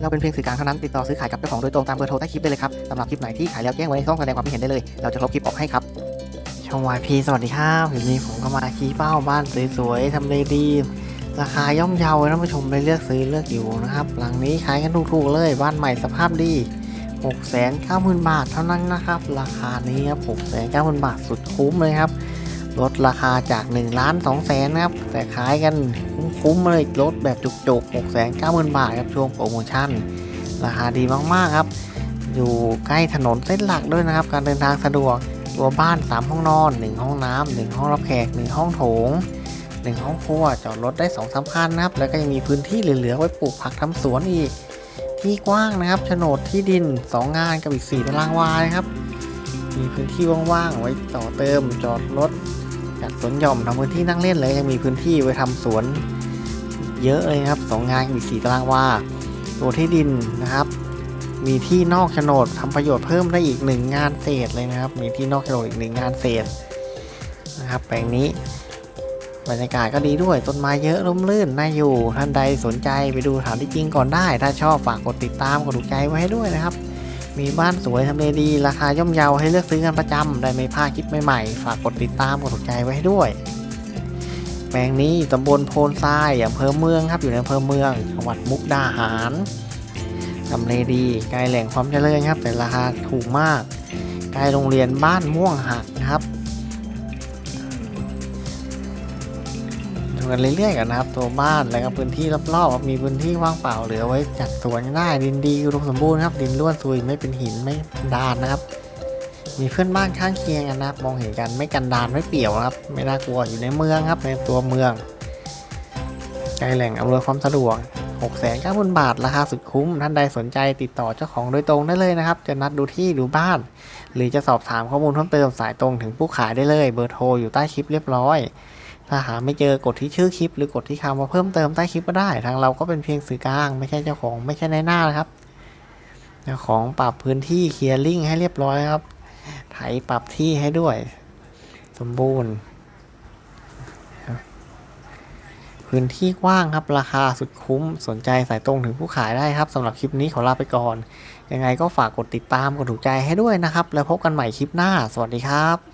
เราเป็นเพียงสื่อกลางเท่านั้นติดต่อซื้อขายกับเจ้าของโดยตรงตามเบอร์โทรใต้คลิปได้เลยครับสำหรับคลิปไหนที่ขายแล้วแจ้งไว้ในช่องแสดงความคิดเห็นได้เลย เราจะลบคลิปออกให้ครับช่องวายพีสวัสดีครับวันนี้ผมก็มาชี้เป้าบ้านสวยๆทำเลดีราคาย่อมเยาท่านผู้ชมไปเลือกซื้อเลือกอยู่นะครับ หลังนี้ขายกันถูกๆเลย บ้านใหม่สภาพดี690,000 บาทเท่านั้นนะครับ ราคานี้ครับ690,000 บาทสุดคุ้มเลยครับ ลดราคาจาก1ล้าน2แสนนะครับแต่ขายกันคุ้มๆเลยลดแบบจุกๆ690,000บาทครับช่วงโปรโมชั่น ราคาดีมากๆครับ อยู่ใกล้ถนนเส้นหลักด้วยนะครับ การเดินทางสะดวกตัวบ้าน 3 ห้องนอน 1 ห้องน้ำ1ห้องรับแขก 1 ห้องโถง 1 ห้องครัวจอดรถได้2อสามคันนะครับ แล้วก็ยังมีพื้นที่เหลือๆไว้ปลูกผักทำสวนอีก ที่กว้างนะครับโฉนดที่ดิน 2 งานกับอีก 4 ตารางวานะครับมีพื้นที่ว่างๆไว้ต่อเติมจอดรถ จากสวนหย่อมทำพื้นที่นั่งเล่นเลยยังมีพื้นที่ไว้ทำสวนเยอะเลยครับสองงานมีกสี่ตารางวาตัวที่ดินนะครับ มีที่นอกโฉนดทำประโยชน์เพิ่มได้อีกหนึ่งงานเศษเลยนะครับ มีที่นอกโฉนดอีกหนึ่งงานเศษนะครับแปลงนี้บรรยากาศก็ดีด้วยต้นไม้เยอะร่มรื่นน่าอยู่ท่านใดสนใจไปดูถานที่จริงก่อนได้ ถ้าชอบฝากกดติดตามกดถูกใจไว้ให้ด้วยนะครับ มีบ้านสวยทำเลดี ราคาย่อมเยาให้เลือกซื้อกันประจำได้ไม่พลาดคลิปใหม่ๆ ฝากกดติดตามกดถูกใจไว้ให้ด้วยแปลงนี้ตำบลโพนทรายอำเภอเมืองครับอยู่ในอำเภอเมืองจังหวัดมุกดาหารทำเลดีใกล้แหล่งความเจริญครับ แต่ราคาถูกมากใกล้โรงเรียนบ้านม่วงหักนะครับ กันเรื่อยๆกันนะครับ ตัวบ้านแล้วก็พื้นที่รอบๆมีพื้นที่ว่างเปล่าเหลือไว้จัดสวนได้ดินดีอุดมสมบูรณ์ครับ ดินร่วนซุยไม่เป็นหินไม่ดานนะครับ มีเพื่อนบ้านข้างเคียงกันนะครับ มองเห็นกันไม่กันดานไม่เปี่ยวครับ ไม่น่ากลัวอยู่ในเมืองครับ ในตัวเมืองใกล้แหล่งอำนวยความสะดวก6 9 0 0 0 บาท ราคาสุดคุ้ม ท่านใดสนใจติดต่อเจ้าของโดยตรงได้เลยนะครับ จะนัดดูที่ดูบ้าน หรือจะสอบถามข้อมูลเพิ่มเติมสายตรงถึงผู้ขายได้เลย เบอร์โทรอยู่ใต้คลิปเรียบร้อย ถ้าหาไม่เจอกดที่ชื่อคลิป หรือกดที่คำว่าเพิ่มเติมใต้คลิปก็ได้ ทางเราก็เป็นเพียงสื่อกลาง ไม่ใช่เจ้าของไม่ใช่ในหน้านะครับเจ้าของปรับพื้นที่เคลียร์ลิงให้เรียบร้อยครับ ไถปรับที่ให้ด้วย สมบูรณ์ พื้นที่กว้างครับราคาสุดคุ้มสนใจสายตรงถึงผู้ขายได้ครับสำหรับคลิปนี้ขอลาไปก่อน ยังไงก็ฝากกดติดตามกดถูกใจให้ด้วยนะครับ แล้วพบกันใหม่คลิปหน้า สวัสดีครับ